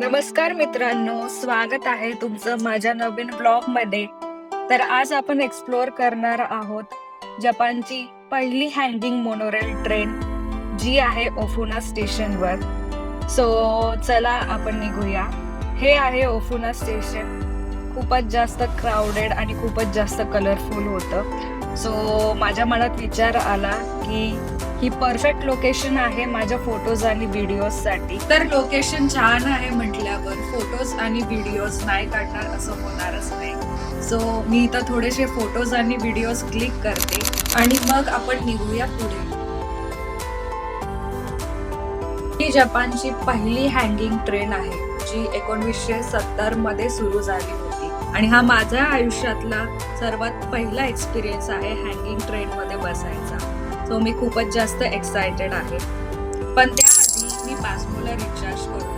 नमस्कार मित्रांनो स्वागत आहे तुमचं माझ्या नवीन ब्लॉगमध्ये तर आज आपण एक्सप्लोअर करणार आहोत जपानची पहिली हँगिंग मोनोरेल ट्रेन जी आहे ओफुना स्टेशनवर. सो चला आपण निघूया. हे आहे ओफुना स्टेशन. खूपच जास्त क्राउडेड आणि खूपच जास्त कलरफुल होतं. सो माझ्या मनात विचार आला की ही परफेक्ट लोकेशन आहे माझ्या फोटोज आणि व्हिडिओजसाठी तर लोकेशन छान आहे म्हटल्यावर फोटोज आणि व्हिडिओज नाही काढणार असं होणारच नाही. सो मी इथं थोडेसे फोटोज आणि व्हिडिओज क्लिक करते आणि मग आपण निघूया पुढे. ही जपानची पहिली हँगिंग ट्रेन आहे जी एकोणीसशे सत्तरमध्ये सुरू झाली होती. आणि हा माझ्या आयुष्यातला सर्वात पहिला एक्सपिरियन्स आहे हँगिंग ट्रेनमध्ये बसायचा. सो मी खूपच जास्त एक्सायटेड आहे. पण त्याआधी मी पासमोला रिचार्ज करून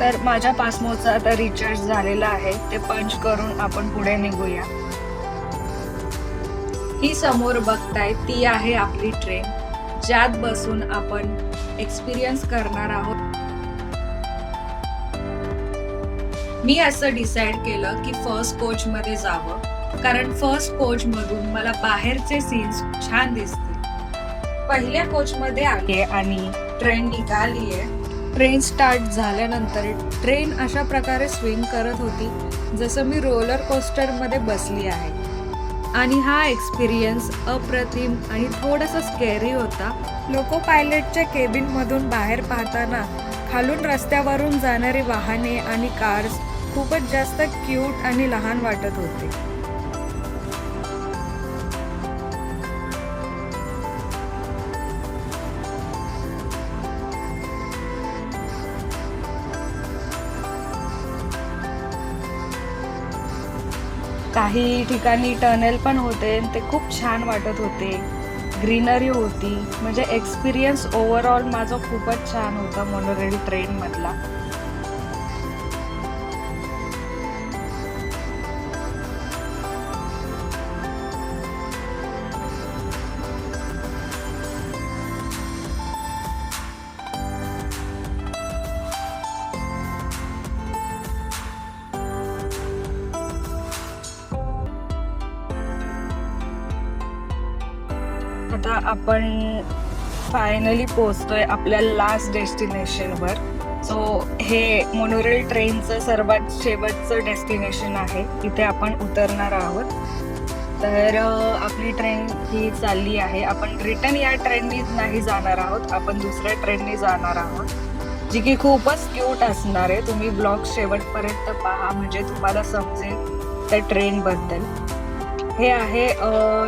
तर माझ्या पासमोचा आता रिचार्ज झालेला आहे. ते पंच करून आपण पुढे निघूया. ही समोर बघताय ती आहे आपली ट्रेन ज्यात बसून आपण एक्सपिरियन्स करणार आहोत. मी असं डिसाईड केलं की फर्स्ट कोच मध्ये जावं. कारण फर्स्ट कोच मधून मला बाहेरचे सीन्स छान दिसतील. पहिल्या कोच मध्ये आले आणि ट्रेन निघालीये. ट्रेन स्टार्ट झाल्यानंतर ट्रेन अशा प्रकारे स्विंग करत होती जसं मी रोलर कोस्टरमध्ये बसली आहे. आणि हा एक्सपिरियन्स अप्रतिम आणि थोडासा स्केरी होता. लोको पायलटच्या केबिन मधून बाहेर पाहताना खालून रस्त्यावरून जाणारी वाहने आणि कार्स खूपच जास्त क्यूट आणि लहान वाटत होते. काही ठिकाणी टनेल पण होते ते खूप छान वाटत होते. ग्रीनरी होती. म्हणजे एक्सपिरियन्स ओव्हरऑल माझा खूपच छान होता मोनोरेल ट्रेन आता आपण फायनली पोहोचतोय आपल्या लास्ट डेस्टिनेशनवर सो हे मोनोरेल ट्रेनचं सर्वात शेवटचं डेस्टिनेशन आहे. तिथे आपण उतरणार आहोत. तर आपली ट्रेन ही चालली आहे. आपण रिटर्न या ट्रेननी नाही जाणार आहोत. आपण दुसऱ्या ट्रेननी जाणार आहोत. जी की खूपच क्यूट असणार आहे. तुम्ही ब्लॉग शेवटपर्यंत पहा. म्हणजे तुम्हाला समजेल त्या ट्रेनबद्दल हे आहे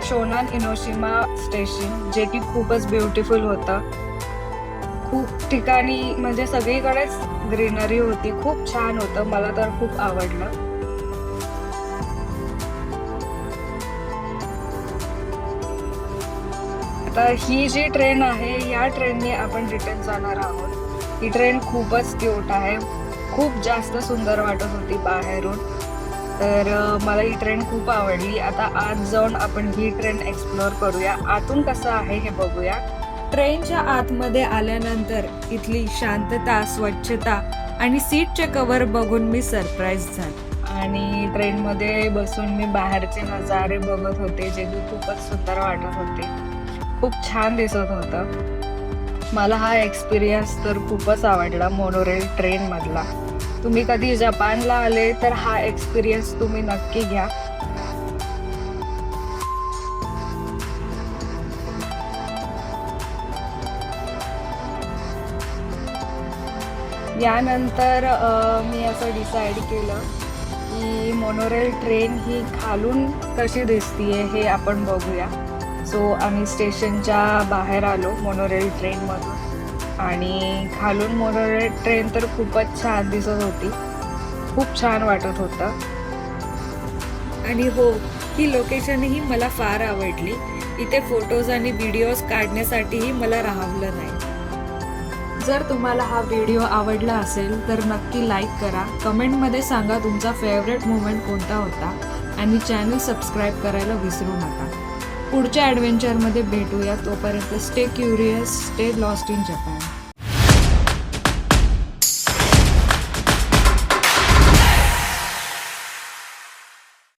शोनान इनोशिमा स्टेशन जे की खूपच ब्युटिफुल होतं. खूप ठिकाणी म्हणजे सगळीकडेच ग्रीनरी होती. खूप छान होतं. मला तर खूप आवडलं. आता ही जी ट्रेन आहे या ट्रेनने आपण रिटर्न जाणार आहोत. ही ट्रेन खूपच क्यूट आहे. खूप जास्त सुंदर वाटत होती बाहेरून. तर मला ही ट्रेन खूप आवडली. आता आत जाऊन आपण ही ट्रेन एक्सप्लोअर करूया. आतून कसं आहे हे बघूया. ट्रेनच्या आतमध्ये आल्यानंतर इथली शांतता स्वच्छता आणि सीटचे कवर बघून मी सरप्राईज झाले. आणि ट्रेनमध्ये बसून मी बाहेरचे नजारे बघत होते जे की खूपच सुंदर वाटत होते. खूप छान दिसत होतं. मला हा एक्सपिरियन्स तर खूपच आवडला मोनोरेल ट्रेनमधला तुम्ही कधी जपानला आले तर हा एक्सपिरियन्स तुम्ही नक्की घ्या. यानंतर मी असं डिसाईड केलं की मोनोरेल ट्रेन ही खालून कशी दिसतीये हे आपण बघूया. सो आम्ही स्टेशनच्या बाहेर आलो मोनोरेल ट्रेनमधून आणि खालून मोनोरेल ट्रेन तर खूपच छान दिसत होती. खूप छान वाटत होतं. आणि हो ही लोकेशनही मला फार आवडली. इथे फोटोज आणि व्हिडिओज काढण्यासाठीही मला राहवलं नाही. जर तुम्हाला हा व्हिडिओ आवडला असेल तर नक्की लाईक करा. कमेंटमध्ये सांगा तुमचा फेवरेट मुमेंट कोणता होता. आणि चॅनल सबस्क्राईब करायला विसरू नका. पुढच्या ॲडव्हेंचरमध्ये भेटूया. तोपर्यंत stay curious stay lost in Japan